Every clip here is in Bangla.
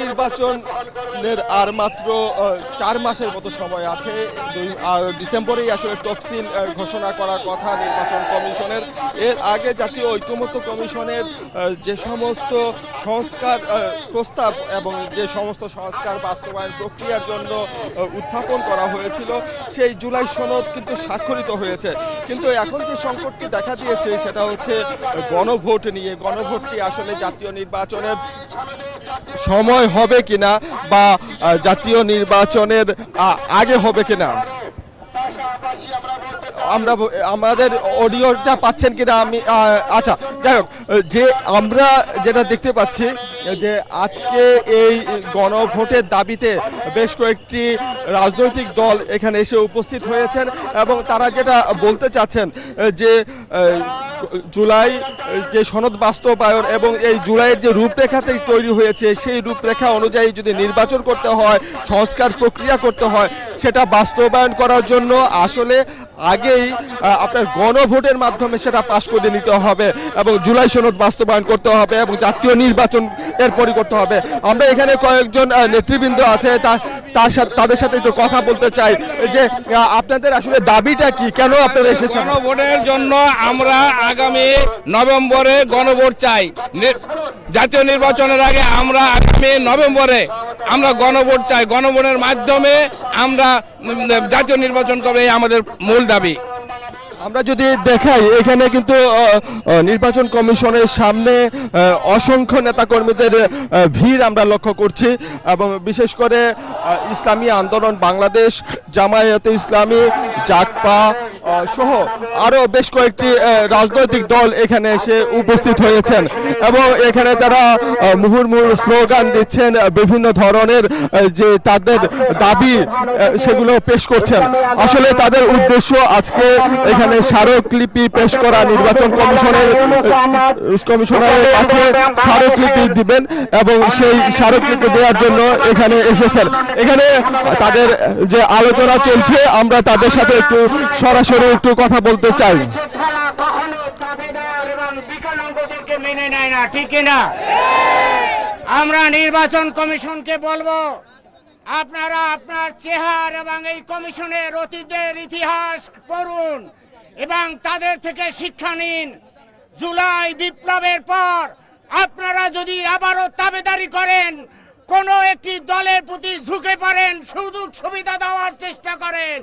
নির্বাচনের আর মাত্র চার মাসের মতো সময় আছে। আর ডিসেম্বরেই আসলে তফসিল ঘোষণা করার কথা নির্বাচন কমিশনের। এর আগে জাতীয় ঐক্যমত্য কমিশনের যে সমস্ত সংস্কার প্রস্তাব এবং যে সমস্ত সংস্কার বাস্তবায়ন প্রক্রিয়ার জন্য উত্থাপন করা হয়েছিল, সেই জুলাই সনদ কিন্তু স্বাক্ষরিত হয়েছে। কিন্তু এখন যে সংকটটি দেখা দিয়েছে, সেটা হচ্ছে গণভোট নিয়ে। গণভোটটি আসলে জাতীয় নির্বাচনের সময় হবে কিনা বা জাতীয় নির্বাচনের আগে হবে কিনা? আমরা আমাদের অডিওটা পাচ্ছেন কিনা আমি আচ্ছা যাই হোক, যে আমরা যেটা দেখতে পাচ্ছি, যে আজকে এই গণভোটের দাবিতে বেশ কয়েকটি রাজনৈতিক দল এখানে এসে উপস্থিত হয়েছেন এবং তারা যেটা বলতে চাচ্ছেন, যে জুলাই, যে সনদ বাস্তবায়ন এবং এই জুলাইয়ের যে রূপরেখাতে তৈরি হয়েছে, সেই রূপরেখা অনুযায়ী যদি নির্বাচন করতে হয়, সংস্কার প্রক্রিয়া করতে হয়, সেটা বাস্তবায়ন করার জন্য আসলে আগেই আপনার গণভোটের মাধ্যমে সেটা পাশ করে নিতে হবে এবং জুলাই সনদ বাস্তবায়ন করতে হবে এবং জাতীয় নির্বাচন এরপরই করতে হবে। আমরা এখানে কয়েকজন নেতৃবৃন্দ আছে, তা তার সাথে তাদের সাথে একটু কথা বলতে চাই যে আপনাদের আসলে দাবিটা কি? কেন আপনারা এসেছেন? গণভোটের জন্য আমরা আগামী নভেম্বরে গণভোট চাই। জাতীয় নির্বাচনের আগে আমরা আগামী নভেম্বরে আমরা গণভোট চাই। গণভোটের মাধ্যমে আমরা জাতীয় নির্বাচন করবে এই আমাদের মূল দাবি। আমরা যদি দেখাই, এখানে কিন্তু নির্বাচন কমিশনের সামনে অসংখ্য নেতাকর্মীদের ভিড় আমরা লক্ষ্য করছি এবং বিশেষ করে ইসলামী আন্দোলন বাংলাদেশ, জামায়াতে ইসলামী জাকপা সহ আরও বেশ কয়েকটি রাজনৈতিক দল এখানে এসে উপস্থিত হয়েছেন। এবং এখানে তারা আহ, মুহুর্মুহু স্লোগান দিচ্ছেন বিভিন্ন ধরনের যে তাদের দাবি সেগুলো পেশ করছেন। আসলে তাদের উদ্দেশ্য আজকে এখানে স্মারকলিপি পেশ করা নির্বাচন কমিশনের কমিশনারের কাছে স্মারকলিপি দিবেন এবং সেই স্মারকলিপি দেওয়ার জন্য এখানে এসেছেন। এখানে তাদের যে আলোচনা চলছে আমরা তাদের সাথে একটু সরাসরি একটু কথা বলতে চাই। মেনে নেয় না, ঠিক না? আমরা নির্বাচন কমিশনকে বলব, আপনারা আপনার চেহার এবং এই কমিশনের অতীতের ইতিহাস পড়ুন এবং তাদের থেকে শিক্ষা নিন। জুলাই বিপ্লবের পর আপনারা যদি আবারও তাবেদারি করেন, কোন একটি দলের প্রতি ঝুঁকে পড়েন সুযোগ সুবিধা দেওয়ার চেষ্টা করেন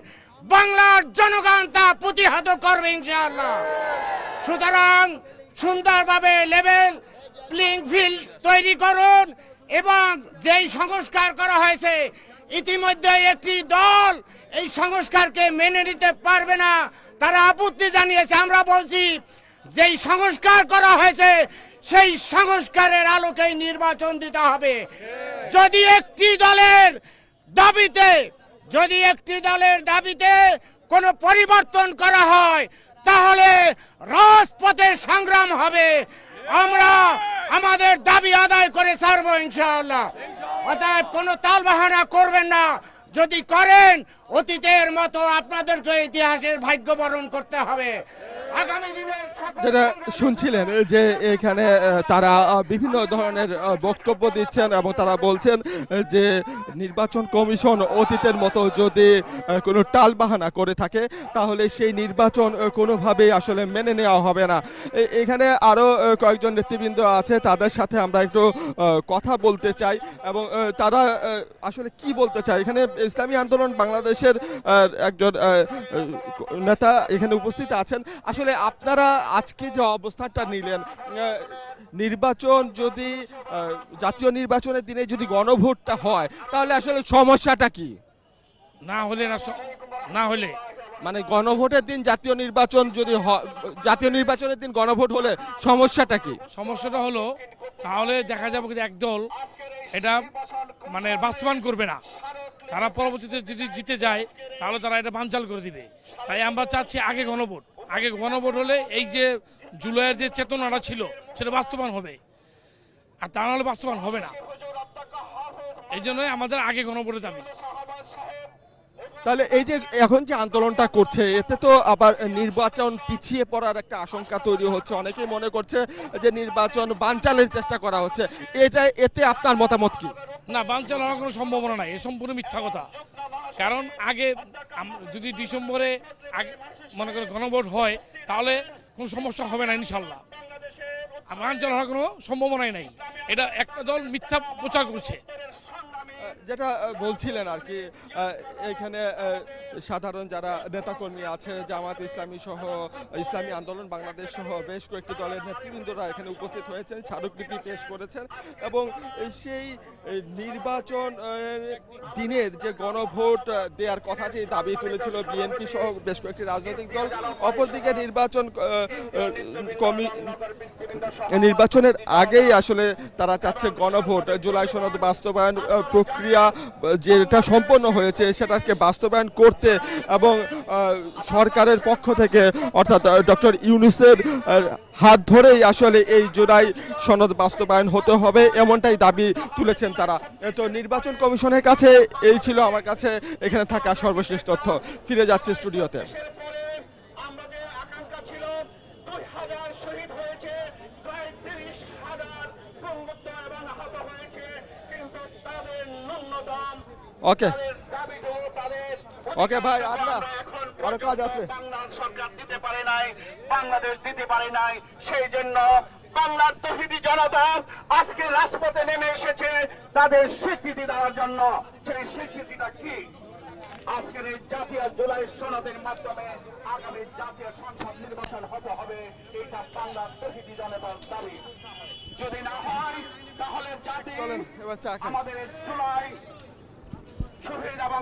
বাংলার জনগণ তা প্রতিহত করবে ইনশাআল্লাহ। সুতরাং সুন্দরভাবে লেভেল প্লেইং ফিল্ড তৈরি করুন এবং যেই সংস্কার করা হয়েছে, ইতিমধ্যে একটি দল এই সংস্কারকে মেনে নিতে পারবে না। তারা আপত্তি জানিয়েছে, আমরা বলছি, যেই সংস্কার করা হয়েছে, সেই সংস্কারের আলোকেই নির্বাচন দিতে হবে। যদি একটি দলের দাবিতে যদি একটি দলের দাবিতে কোনো পরিবর্তন করা হয়, তাহলে রাজপথের সংগ্রাম হবে। আমরা আমাদের দাবি আদায় করে ছাড়বো ইনশাআল্লাহ। অতএব কোনো তালবাহানা করবেন না। যদি করেন, অতীতের মতো আপনাদেরকে ইতিহাসের ভাগ্য বরণ করতে হবে। আগামী দিনের যেটা শুনছিলেন যে এখানে তারা বিভিন্ন ধরনের বক্তব্য দিচ্ছেন এবং তারা বলছেন যে নির্বাচন কমিশন অতীতের মতো যদি কোনো টালবাহানা করে থাকে, তাহলে সেই নির্বাচন কোনোভাবেই আসলে মেনে নেওয়া হবে না। এখানে আরও কয়েকজন নেতৃবৃন্দ আছে, তাদের সাথে আমরা একটু কথা বলতে চাই এবং তারা আসলে কি বলতে চায়? এখানে ইসলামী আন্দোলন বাংলাদেশের একজন নেতা এখানে উপস্থিত আছেন। আসলে আপনারা আজকে যে অবস্থানটা নিলেন নির্বাচন যদি জাতীয় নির্বাচনের দিনে যদি গণভোটটা হয় তাহলে আসলে সমস্যাটা কি? না হলে না হলে। মানে গণভোটের দিন জাতীয় নির্বাচন যদি জাতীয় নির্বাচনের দিন গণভোট হলে সমস্যাটা কি? সমস্যাটা হলো তাহলে দেখা যাবে যে একদল এটা মানে বাস্তবায়ন করবে না। তারা পরবর্তীতে যদি জিতে যায় তাহলে তারা এটা বানচাল করে দিবে। তাই আমরা চাচ্ছি আগে গণভোট। আগে গণভোট হলে এই যে জুলাইয়ের যে চেতনাটা ছিল সেটা বাস্তবায়ন হবে। আর তা নাহলে বাস্তবায়ন হবে না। এই জন্যই আমাদের আগে গণভোটের দাবি। তাহলে এই যে এখন যে আন্দোলনটা করছে এতে তো আবার নির্বাচন পিছিয়ে পড়ার একটা আশঙ্কা তৈরি হচ্ছে। অনেকেই মনে করছে যে নির্বাচন বানচালের চেষ্টা করা হচ্ছে। এটা এতে আপনার মতামত কি? না বানচাল হওয়ার কোনো সম্ভাবনা নাই। এ সম্পূর্ণ মিথ্যা কথা। কারণ আগে যদি ডিসেম্বরে মনে করেন গণভোট হয়, তাহলে কোনো সমস্যা হবে না ইনশাল্লাহ। আমার জন্য হওয়ার কোনো সম্ভাবনাই নাই। এটা একটা দল মিথ্যা প্রচার করছে। যেটা বলছিলেন আর কি এখানে সাধারণ যারা নেতাকর্মী আছে জামাত ইসলামী সহ ইসলামী আন্দোলন বাংলাদেশ সহ বেশ কয়েকটি দলের নেতৃবৃন্দরা এখানে উপস্থিত হয়েছেন স্মারকলিপি পেশ করেছেন এবং সেই নির্বাচন দিনের যে গণভোট দেওয়ার কথাটি দাবি তুলেছিল বিএনপি সহ বেশ কয়েকটি রাজনৈতিক দল। অপরদিকে নির্বাচন কমি নির্বাচনের আগেই আসলে তারা চাচ্ছে গণভোট। জুলাই সনদ বাস্তবায়ন আহ, প্রক্রিয়া যেটা সম্পন্ন হয়েছে সেটাকে বাস্তবায়ন করতে এবং সরকারের পক্ষ থেকে, অর্থাৎ ডক্টর ইউনুসের হাত ধরেই আসলে এই জুলাই সনদ বাস্তবায়ন হতে হবে এমনটাই দাবি তুলেছেন তারা। তো নির্বাচন কমিশনের কাছে এই ছিল আমার কাছে। এখানে থাকা সর্বশেষ তথ্য। ফিরে যাচ্ছে স্টুডিওতে আমাদের আকাঙ্ক্ষা ছিল দুই হাজার শহীদ হয়েছে প্রায় তিরিশ হাজার পঙ্গুত্ব এবং আহত হয়েছে কিন্তু তাদের ন্যূনতম ওকে ওকে ভাই, আপনার আরও কাজ আছে। সরকার দিতে পারে নাই বাংলাদেশ দিতে পারে নাই সেই জন্য বাংলার তহিদি জনতা আজকে রাজপথে নেমে এসেছে তাদের স্বীকৃতি দেওয়ার জন্য। সেই স্বীকৃতিটা কি? আজকের এই জাতীয় জুলাই সনদের মাধ্যমে আগামী জাতীয় সংসদ নির্বাচন হতে হবে। এটা বাংলার প্রতিটি জনতার দাবি। যদি না হয় তাহলে জাতি আমাদের জুলাই শহীদ এবং